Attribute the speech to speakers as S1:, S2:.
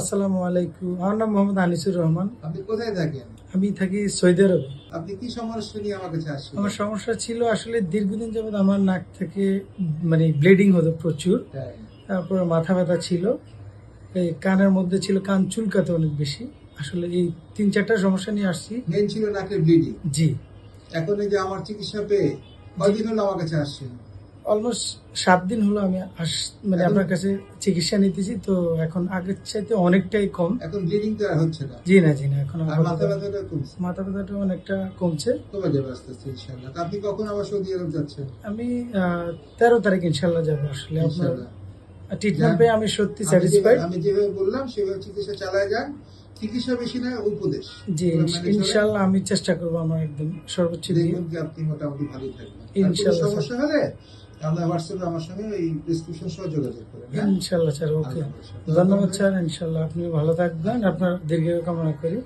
S1: আসসালামু আলাইকুম। আমার নাম মোহাম্মদ আনিসুর রহমান।
S2: আপনি কোথায় থাকেন?
S1: আমি থাকি সৌদি আরবে।
S2: আপনি কি সমস্যা নিয়ে আমার কাছে আসছেন
S1: আমার সমস্যা ছিল আসলে দীর্ঘদিন যাবত আমার নাক থেকে মানে ব্লিডিং হতো প্রচুর। তারপর মাথা ব্যথা ছিল। এই কানের মধ্যে ছিল কান চুলকাতে অনেক বেশি। আসলে এই তিন চারটা সমস্যা নিয়ে আসছি।
S2: মেন ছিল নাকের ব্লিডিং
S1: জি।
S2: এখন এই যে আমার চিকিৎসা পেয়ে কয়দিন হলো আমার কাছে আসছেন?
S1: অলমোস্ট সাত দিন হলো আমি আস মানে আপনার কাছে চিকিৎসা নিতেছি তো এখন আগের চাইতে অনেকটাই কম।
S2: এখন ব্লিডিং তো হচ্ছে না।
S1: জি না জি না এখন
S2: মাথা ব্যথাটা কমছে?
S1: মাথা ব্যথাটা অনেকটা কমছে।
S2: কবে যাবে আস্তে আস্তে ইনশাল্লাহ আপনি কখন আবার সৌদি আরব যাচ্ছেন?
S1: আমি তেরো তারিখ ইনশাল্লাহ যাব আসলে আপনার ট্রিটমেন্ট পেয়ে আমি সত্যি স্যাটিসফাইড
S2: আমি যেভাবে বললাম সেভাবে চিকিৎসা চালায় যান। চিকিৎসা বেশি না উপদেশ।
S1: জি। ইনশাল্লাহ আমি চেষ্টা করব আমার একদম সর্বোচ্চ দিয়ে।
S2: আপনি মোটামুটি ভালোই থাকবেন।
S1: ইনশাল্লাহ,
S2: সমস্যা হলে আপনার হোয়াটসঅ্যাপে আমার সঙ্গে এই প্রেসক্রিপশন সহ যোগাযোগ করেন হ্যাঁ?
S1: ইনশাল্লাহ স্যার ওকে। ধন্যবাদ স্যার ইনশাল্লাহ। আপনি ভালো থাকবেন। আপনার দীর্ঘ কামনা করি।